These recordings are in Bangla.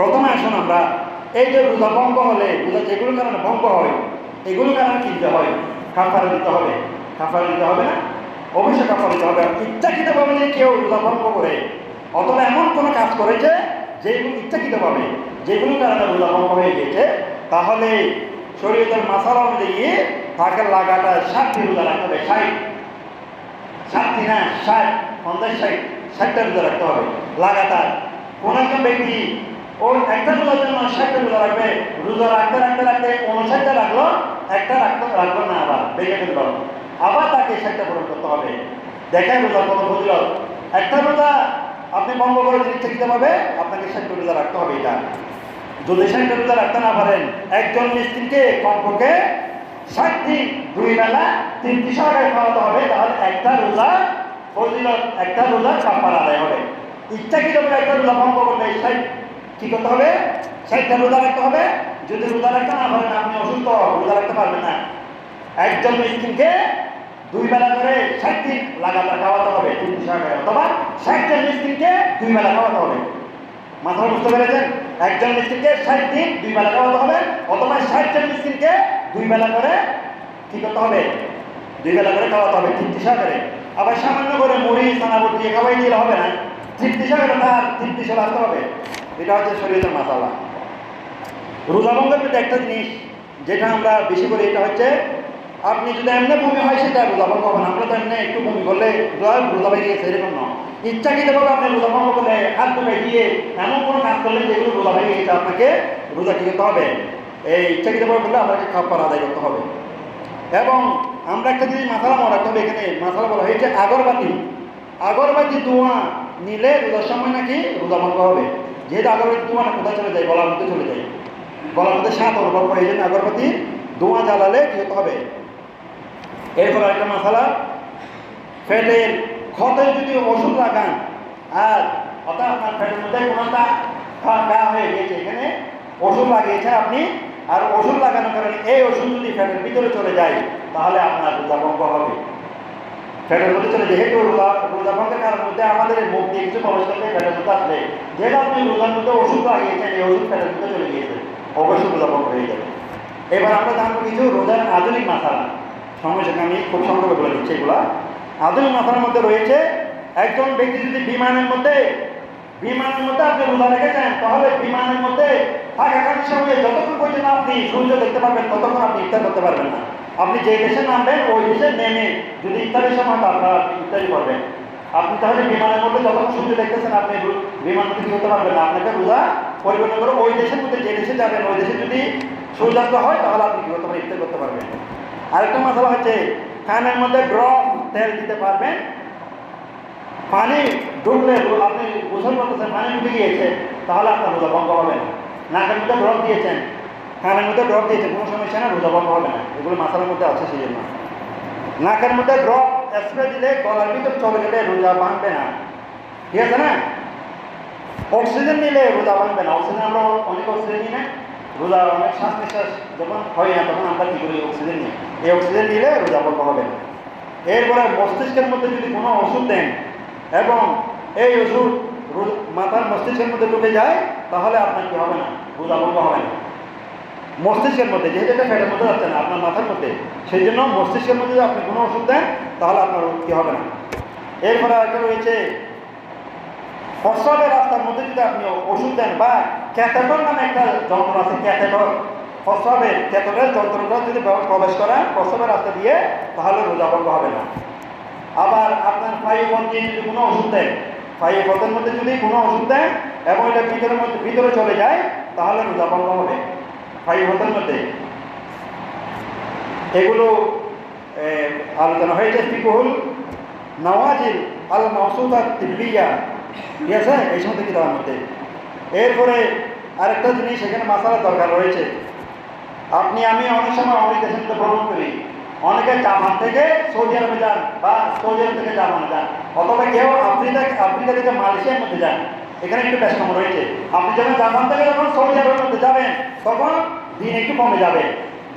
প্রথমে আসুন আমরা, এই যে রোজা ভঙ্গ হলে, রোজা যেগুলো কারণে ভঙ্গ হয় এগুলো কারণে কিনতে হয়? কাফারে দিতে হবে। কাফারে দিতে হবে না? অবশ্যই কাফারে দিতে হবে। ইচ্ছাকৃতভাবে যদি কেউ রোজা ভঙ্গ করে, অথবা এমন কোনো কাজ করেছে যেগুলো ইচ্ছাকৃতভাবে যেগুলো কারণে রোজা ভঙ্গ হয়ে গেছে, তাহলে শরীরের মাসালা অনুযায়ী তাকে লাগাটা ষাটটি রোজা রাখতে হবে। ষাট। ষাটটি না, ষাট, পঞ্চাশ ষাট, ষাটটা রোজা রাখতে হবে। লাগাতার। কোন একজন ব্যক্তি ওর একটা রোজার জন্য ষাটটা রোজা রাখবে। রোজা রাখতে রাখতে রাখতে উনষাটটা রাখল? একটা রাখতে রাখল না আবার, বেঁকে ফেলল। আবার তাকে ষাটটা পূরণ করতে হবে। দেখেন রোজা কত ফজিলত। একটা রোজা আপনি বন্ধ করে দিন ইচ্ছাকৃতভাবে আপনাকে ষাটটা রোজা রাখতে হবে এটা। যদি ষাটটা রোজা রাখতে না পারেন, একজন মিস্ত্রিকে কমপক্ষে ষাট দিন দুই বেলা তিনটি সরকারে খাওয়াতে হবে, তাহলে একটা রোজা ফজিলত, একটা রোজা কাপড় আদায় হবে। ইচ্ছাকৃতভাবে একটা রোজা ভঙ্গ করলে ষাট কি করতে হবে? ষাটটা রোজা রাখতে হবে। যদি রোজা রাখতে না পারেন, আপনি অসুস্থ, রোজা রাখতে পারবেন না। একজন মিস্ত্রিকে দুই বেলা করে ষাট লাগাতার খাওয়াতে হবে অথবা ষাটজন মিস্ত্রিকে দুই বেলা খাওয়াতে হবে। মাথা বুঝতে পেরেছেন? একজন মিস্ত্রিকে ষাট দিন দুই বেলা খাওয়াতে হবে, অথবা ষাটজন মিস্ত্রিকে দুই বেলা করে কি করতে হবে? দুই বেলা করে খাওয়াতে হবে, তৃপ্তি সহকারে। আবার সামান্য করে মুড়ি সানাবুট দিয়ে খাওয়াই দিলে হবে না। তৃপ্তি সহকারে তার তৃপ্তি সহ আসতে হবে। এটা হচ্ছে শরীরের মাসালা। রোজাভঙ্গের মধ্যে একটা জিনিস যেটা আমরা বেশি করি, এটা হচ্ছে আপনি যদি এমনি বমি হয়, সেটা রোজাভঙ্গ হবে না। আমরা তো এমনি একটু বমি করলে রোজা রোজা ভেঙে গেছে, এরকম নয়। ইচ্ছাকৃতভাবে আপনি রোজাভঙ্গ করলে, হাত ধুয়ে দিয়ে এমন কোনো কাজ করলেন যেগুলো রোজা ভেঙে গেছে, আপনাকে রোজা কি করতে হবে। এই ইচ্ছাকৃতভাবে করলে আপনাকে খাবার আদায় করতে হবে। এবং আমরা একটা জিনিস মাথালা মনে রাখতে হবে এখানে মাথালা বলা হয়েছে আগরবাতি। আগরবাতি, ধোঁয়া নিলে রোজার সময় নাকি রোজা ভঙ্গ হবে। যেহেতু আগরবাতি না কোথায় চলে যায়? গলার মধ্যে চলে যায়। গলার মধ্যে সাত অনুভব করে এই জন্য আগরবাতি ধোঁয়া জ্বালালে হতে হবে। এরপর একটা মশালা ফ্যাটের ক্ষতে যদি ওষুধ লাগান, আর অর্থাৎ আপনার ফ্যাটের মধ্যে কোনোটা গা হয়ে গেছে এখানে ওষুধ লাগিয়েছেন আপনি, আর ওষুধ লাগানোর কারণে এই ওষুধ যদি ফ্যাটের ভিতরে চলে যায়, তাহলে আপনার রোজা হবে। ফ্যাটের মধ্যে যেহেতু রোজা রোজা ভঙ্গের কারণ মধ্যে আমাদের মুখ দিয়ে কিছু প্রবেশ করলে ফ্যাটের মধ্যে আসলে। যেহেতু আপনি রোজার মধ্যে ওষুধ লাগিয়েছেন এই ওষুধ ফ্যাটের মধ্যে চলে গিয়েছে, অবশ্যই রোজা ভঙ্গ হয়ে যাবে। এবার আমরা জানব কিছু রোজার আধুনিক মাসালা সময় সঙ্গে আমি খুব সংক্ষেপে বলে দিচ্ছি এগুলা। আধুনিক মাথার মধ্যে রয়েছে একজন ব্যক্তি যদি বিমানের মধ্যে বিমানের মধ্যে আপনি রোজা রেখেছেন, তাহলে বিমানের মধ্যে থাকাকালীন সময়ে যতক্ষণ পর্যন্ত আপনি সূর্য দেখতে পারবেন, ততক্ষণ আপনি ইফতার করতে পারবেন না। আপনি যে দেশে নামবেন, ওই দেশে নেমে যদি ইফতারের সময় আপনারা ইফতারি করবেন। আপনি তাহলে বিমানের মধ্যে যতক্ষণ সূর্য দেখতেছেন, আপনি বিমান মধ্যে কি করতে পারবেন না। আপনাকে রোজা পরিবর্তন করে, ওই দেশের মধ্যে যে দেশে যাবেন, ওই দেশে যদি সূর্যাস্ত হয়, তাহলে আপনি কি করতে ইফতার করতে পারবেন। আরেকটা মশলা হচ্ছে খানের মধ্যে ড্রপ তেল দিতে পারবেন। পানি ঢুকলে আপনি গোসল করতেছেন, পানি ঢুকে গিয়েছে, তাহলে আপনার রোজা ভঙ্গ হবে নাকের মধ্যে ড্রপ দিয়েছেন কানের মধ্যে ড্রপ দিয়েছে, কোনো সমস্যা না রোজা ভঙ্গ হবে না। এগুলো মাথার মধ্যে আছে সেই জন্য নাকের মধ্যে ড্রপ স্প্রে দিলে গলার ভিতর চলে গেলে রোজা ভাঙবে না। ঠিক আছে না? অক্সিজেন নিলে রোজা ভাঙবে না। অক্সিজেন আমরা অনেক অক্সিজেন নিই না। রোজা অনেক শ্বাস নিঃশ্বাস যখন হয় না, তখন আমরা কী করি? অক্সিজেন নিই। এই অক্সিজেন নিলে রোজা ভঙ্গ হবে না। এরপরে মস্তিষ্কের মধ্যে যদি কোনো ওষুধ দেন এবং এই ওষুধ মাথার মস্তিষ্কের মধ্যে ঢুকে যায়, তাহলে আপনার কি হবে না? রোজা ভঙ্গ হবে না। মস্তিষ্কের মধ্যে, যেহেতু এটা ফ্যাটের মধ্যে যাচ্ছে না, আপনার মাথার মধ্যে, সেই জন্য মস্তিষ্কের মধ্যে যদি আপনি কোনো ওষুধ দেন, তাহলে আপনার কি হবে না। এরপরে আরেকটা রয়েছে প্রস্রাবের রাস্তার মধ্যে যদি আপনি ওষুধ দেন, বা ক্যাথেটর নামে একটা যন্ত্র আছে, ক্যাথেটর। প্রস্রাবের ক্যাথেটরের যন্ত্রটা যদি প্রবেশ করেন প্রস্রাবের রাস্তা দিয়ে, তাহলে রোজা ভঙ্গ হবে না। আবার আপনার দিয়ে যদি কোনো ওষুধ দেন ফাইভ পথের মধ্যে যদি কোনো ওষুধ দেন, এবং এটা ভিতরের মধ্যে ভিতরে চলে যায়, তাহলে রোজা ভঙ্গ হবে। ফাইভ পথের মধ্যে এগুলো আলোচনা হয়েছে। ফিকুহুল নওয়াজিল আল মাসুদা তিব্বিয়া ঠিক আছে? এই সমস্ত কিতাবের মধ্যে এরপরে আরেকটা জিনিস, এখানে মাসালা দরকার রয়েছে। আপনি, আমি অনেক সময় অনেক দেশের মধ্যে ভ্রমণ করি। অনেকে জাপান থেকে সৌদি আরবে যান বা সৌদি আরব থেকে জাপানে যান। অথবা কেউ আফ্রিকা আফ্রিকা থেকে মালয়েশিয়ার মধ্যে যান। এখানে একটু ব্যস্তম রয়েছে। আপনি যখন জাপান থেকে যখন সৌদি আরবের মধ্যে যাবেন, তখন দিন একটু কমে যাবে।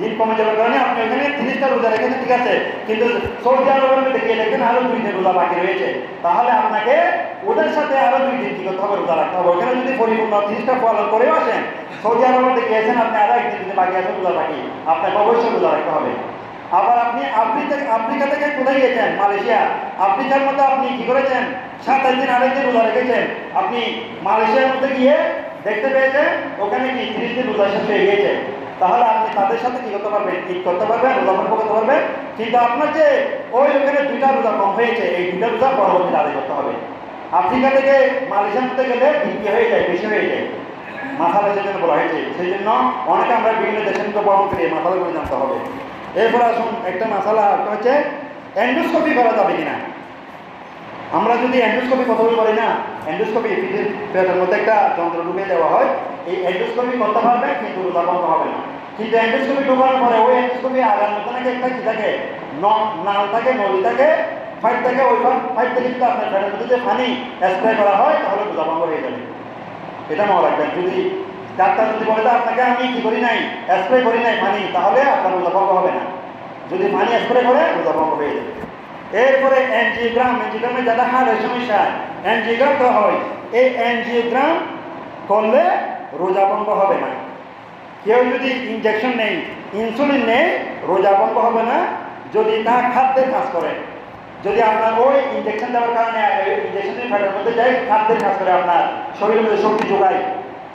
দিন কমে যাওয়ার কারণে আপনি ওখানে তিরিশটা রোজা রেখেছেন, ঠিক আছে? কিন্তু সৌদি আরবের মধ্যে গিয়ে দেখবেন আরও দুই দিন রোজা বাকি রয়েছে। তাহলে আপনাকে ওদের সাথে আরও দুই দিন কি করতে হবে? রোজা রাখতে হবে। ওখানে যদি পরিপূর্ণ তিরিশটা পালন করেও আসেন, সৌদি আরবের মধ্যে গিয়েছেন আপনি আরও একদিন বাকি আছেন রোজা বাকি। আপনাকে অবশ্যই রোজা রাখতে হবে। আবার আপনি আফ্রিকা আফ্রিকা থেকে কোথায় গিয়েছেন? মালয়েশিয়া। আফ্রিকার মধ্যে আপনি কি করেছেন? সাতাশ দিন আড়াই দিন রোজা রেখেছেন, আপনি মালয়েশিয়ার মধ্যে গিয়ে দেখতে পেয়েছেন, ওখানে কি তিরিশ দিন রোজা শেষ হয়ে গিয়েছে? তাহলে আপনি তাদের সাথে কি করতে পারবেন? ঈদ করতে পারবেন, রোজা ভঙ্গ করতে পারবেন? কিন্তু আপনার যে ওই ওখানে দুইটা রোজা কম হয়েছে, এই দুইটা রোজা পরবর্তীতে আদায় করতে হবে। আফ্রিকা থেকে মালয়েশিয়ার মধ্যে গেলে দ্বিতীয় হয়ে যায়, বেশি হয়ে যায়। মাথালা সেজন্য বলা হয়েছে। সেই জন্য অনেকে আমরা বিভিন্ন দেশের মধ্যে বরণ করি এই মাথালাগুলো জানতে হবে। এরপর আসুন, একটা মশালা একটা হচ্ছে এন্ডোস্কোপি করা যাবে কিনা? আমরা যদি এন্ডোস্কোপি কথা বলি না এন্ডোস্কোপি পেটের মধ্যে একটা যন্ত্র ঢুকিয়ে দেওয়া হয়, এই এন্ডোস্কোপি করতে পারবে, কিন্তু রোজা বন্ধ হবে না। কিন্তু এন্ডোস্কোপি ঢোকানোর পরে ওই এন্ডোস্কোপি আগার মধ্যে নাকি একটা কি থাকে? নাল থাকে নদী থাকে, ফাইট থাকে, ওই ফাইট থেকে যদি আপনার পেটের মধ্যে যে পানি স্প্রে করা হয়, তাহলে রোজা ভঙ্গ হয়ে যাবে। এটা মনে রাখবেন, যদি ডাক্তার যদি বলে, তো আপনাকে আমি কি করি নাই? স্প্রে করি নাই পানি? তাহলে আপনার রোজা ভঙ্গ হবে না। যদি পানি স্প্রে করে রোজা ভঙ্গ হয়ে যাবে। এরপরে অ্যানজিওগ্রাম অ্যানজিওগ্রামে যারা হাড়ের সমস্যা অ্যানজিওগ্রাম করা হয়। এই অ্যানজিওগ্রাম করলে রোজা ভঙ্গ হবে না। কেউ যদি ইনজেকশন নেই ইনসুলিন নেই রোজা ভঙ্গ হবে না। যদি তা খাদ্যের কাজ করে, যদি আপনার ওই ইনজেকশন দেওয়ার কারণে ইনজেকশনের ফ্যাটের মধ্যে যায়, খাদ্যের কাজ করে আপনার শরীরের মধ্যে শক্তি যোগায়।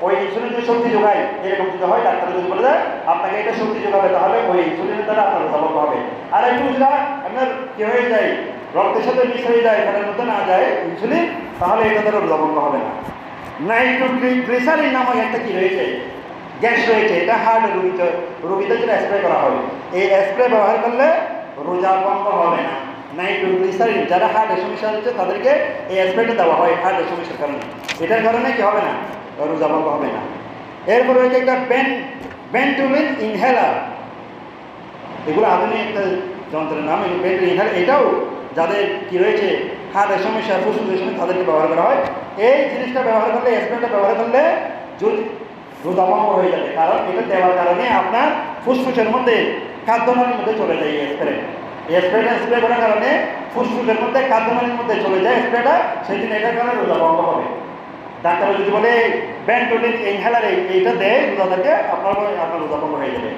ওই ইনসুলিন যদি শক্তি যোগায় এরকম যদি হয়, ডাক্তার যদি বলে দেয়, আপনাকে এটা শক্তি যোগাবে, তাহলে ওই ইনসুলিনের দ্বারা আপনার ভঙ্গ হবে। আর একটু যদি আপনার কি হয়ে যায়, রক্তের সাথে মিশ হয়ে যায় ফ্যাটের মধ্যে না যায় ইনসুলিন তাহলে এটা দ্বারা রোজা হবে না। নাইট্রোগ্লিসারিন নামক একটা কি রয়েছে? গ্যাস রয়েছে, এটা হার্ট রোগীতে, রোগীদের জন্য স্প্রে করা হয়। এই স্প্রে ব্যবহার করলে রোজা বন্ধ হবে না। নাইট্রোগ্লিসারিন, যারা হার্টের সমস্যা হচ্ছে, তাদেরকে এই স্প্রেটা দেওয়া হয় হার্টের সমস্যার কারণে। এটার কারণে কি হবে না? রোজা বন্ধ হবে না। এরপরে রয়েছে একটা বেন বেন্টুলিন ইনহেলার এগুলো আধুনিক একটা যন্ত্রের নাম, এই বেন্টুলিন ইনহেলার এটাও যাদের কি রয়েছে, হার্টের সমস্যা, ফুসফুসের তাদেরকে ব্যবহার করা হয়। এই জিনিসটা ব্যবহার করলে স্প্রেটা ব্যবহার করলে যদি রোদাভঙ্গ হয়ে যাবে। কারণ এটা দেওয়ার কারণে আপনার ফুসফুসের মধ্যে খাদ্যনালীর মধ্যে চলে যায় এই স্প্রে এই স্প্রেটা স্প্রে করার কারণে ফুসফুসের মধ্যে খাদ্যনালীর মধ্যে চলে যায় স্প্রেটা সেই দিন এটার কারণে রোদাভঙ্গ হবে। ডাক্তার যদি বলে ব্যান্টোলিন ইনহেলার এইটা দেয় রোজাদারকে আপনার আপনার রোদাভঙ্গ হয়ে যাবে।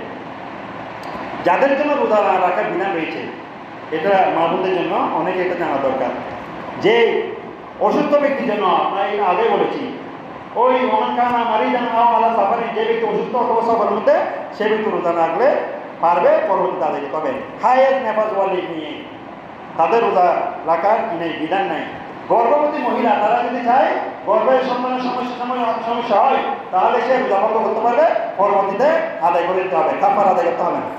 যাদের জন্য রোজা না রাখার বিধান রয়েছে, এটা মাহবুদের জন্য অনেকে এটা জানা দরকার। যে অসুস্থ ব্যক্তির জন্য আমরা এর আগে বলেছি, ওই অনকানা মারি যেন আলা সাফারি, যে ব্যক্তি অসুস্থ অথবা সফরের মধ্যে, সে ব্যক্তি রোজা রাখলে পারবে পরবর্তী তাদেরকে তবে হায়েস্ট নেফাজ ওয়ালি নিয়ে তাদের রোজা রাখার কি নেই, বিধান নাই। গর্ভবতী মহিলা, তারা যদি চায় গর্ভের সন্তানের সমস্যা সমস্যা হয়, তাহলে সে বন্ধ করতে পারবে পরবর্তীতে আদায় করে দিতে হবে কাপড় আদায় করতে হবে না।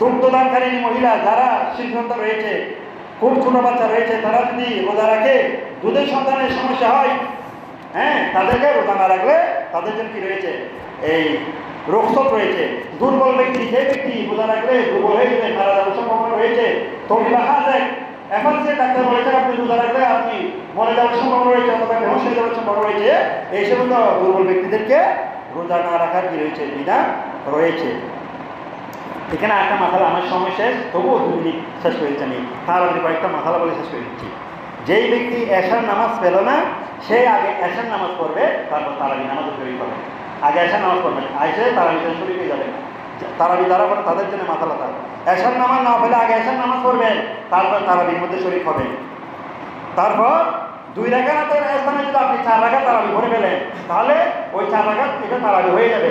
দুগ্ধদানকারী মহিলা যারা সিদ্ধান্ত রয়েছে, খুব ছোট বাচ্চা রয়েছে, তারা যদি রোজা রাখে, দুধের সন্তানের সমস্যা হয় হ্যাঁ তাদেরকে রোজা না রাখলে তাদের জন্য কি রয়েছে? এই রোগসব রয়েছে। দুর্বল ব্যক্তি যে ব্যক্তি রোজা রাখলে দুর্বল হয়ে যাবে যাওয়ার সম্ভাবনা রয়েছে। তো রাখা যায় এখন যে ডাক্তার বলেছেন, আপনি রোজা রাখলে আপনি মরে যাওয়ার সম্ভাবনা রয়েছে, অথবা বেহস হয়ে যাওয়ার সম্ভাবনা রয়েছে, এই সমস্ত দুর্বল ব্যক্তিদেরকে রোজা না রাখার কি রয়েছে, বিধান রয়েছে। এখানে একটা মাথালা আমার সময় শেষ, তবুও দু মিনিট শেষ করে দিচ্ছি আমি। তার আমি কয়েকটা মাথালা বলে শেষ করে দিচ্ছি। যেই ব্যক্তি এশার নামাজ পেল না, সে আগে এশার নামাজ পড়বে, তারপর তারাবি নামাজ তৈরি করবে আগে এশার নামাজ পড়বে আইসে তারাবিতে শুরু হয়ে যাবে। তারাবি দ্বারা পরে তাদের জন্য মাথা লাতা এশার নামাজ না পেলে আগে এশার নামাজ পড়বেন, তারপর তারাবির মধ্যে শরীর হবে। তারপর দুই রাখাতের স্থানে যদি আপনি চার রাখা তারাবি ভরে ফেলেন, তাহলে ওই চার রাখাত এটা তারাবি হয়ে যাবে।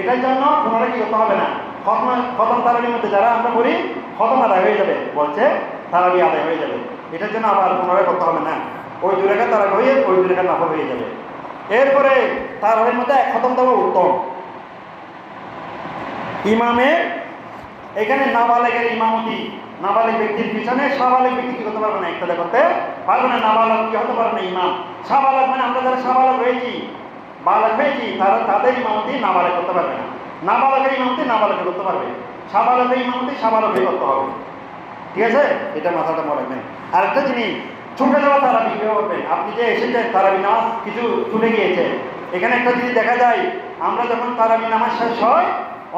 এটার জন্য পুনরায় কি করতে হবে না? খতম খতম তারাবির মধ্যে যারা আমরা করি খতম আদায় হয়ে যাবে। বলছে, তারাবি আদায় হয়ে যাবে। এটার জন্য আবার পুনরায় করতে হবে না। ওই দুই রেখা তারাবি হয়ে, ওই দুই রেখা নাফল হয়ে যাবে। এরপরে তারাবির মধ্যে এক খতম দেওয়া উত্তম। ইমামের এখানে নাবালেগের ইমামতি নাবালেগ ব্যক্তির পিছনে সাবালেগ ব্যক্তি কি করতে পারবে না? একটা করতে পারবে না, নাবালক কি হতে পারবে না? ইমাম। সাবালক মানে আমরা যারা সাবালক রয়েছি বালক হয়েছি, তারা তাদের ইমামতি নাবালক করতে পারবে না। নাবালকের ইমামতি নাবালকে করতে পারবে। সাবালকের ইমামতি সাবালকে করতে হবে। ঠিক আছে? এটা মাথাটা মনে রাখবেন। আরেকটা জিনিস, ছুটে যাওয়া তারা বিক্রি করবেন আপনি যে এসেছেন, তারাবি নামাজ কিছু ছুটে গিয়েছে এখানে একটা জিনিস দেখা যায়, আমরা যখন তারাবি নামাজ শেষ হয়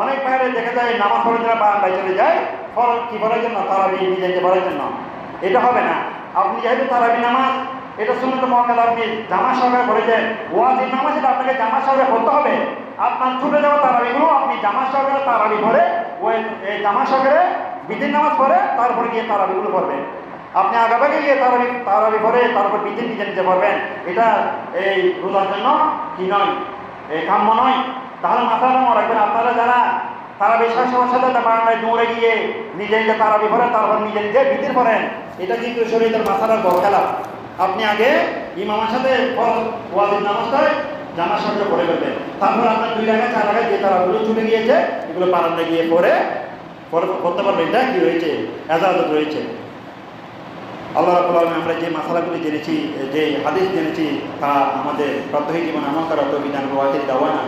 অনেক বাইরে দেখা যায়, নামাজ পড়ে যারা বারান্দায় চলে যায়, ফল কি পড়ার জন্য? তারাবি নিজেকে পড়ার জন্য। এটা হবে না। আপনি যেহেতু তারাবি নামাজ, এটা শুনে তো মহাকাল আপনি জামা সহকারে পড়েছেন ওয়াজিব নামাজ এটা আপনাকে জামা সহকারে পড়তে হবে। আপনার ছুটে যাওয়া তারাবিগুলো আপনি জামা সহকারে তারাবি পড়ে, ওই, এই জামা সহকারে বিদিন নামাজ পড়ে, তারপরে গিয়ে তারাবিগুলো পড়বেন। আপনি আগাবাগে গিয়ে তারাবি তারাবি পড়ে, তারপর বিদিন নিজে নিজে পড়বেন। এটা এই রোজার জন্য কি নয়, এই কাম্য নয়। তাহলে মাথায় মনে রাখবেন। আপনারা যারা তারা বিশ্বাস সমস্যার সাথে বাংলায় দৌড়ে গিয়ে নিজে নিজে তারা পড়েন তারপর নিজে নিজে বিদিন পড়েন এটা কিন্তু শরীরের মাথার বড় খেলা। আপনি আগে ইমামের সাথে ওয়াজিব নামাজটায় জামার সঙ্গে পড়ে ফেলবেন। তারপর আপনার দুই টাকা চার টাকা যে তারাগুলো ছুটে গিয়েছে, এগুলো বারান্দা গিয়ে পরে করতে পারবেন। এটা কি রয়েছে? এজাজত রয়েছে। আল্লাহ রাবুল আলম আমরা যে মশালাগুলি জেনেছি, যে হাদিস জেনেছি, তা আমাদের প্রাত্যহিক জীবনে আমল করা তো বিধান ওয়াকিল দাওয়ানা।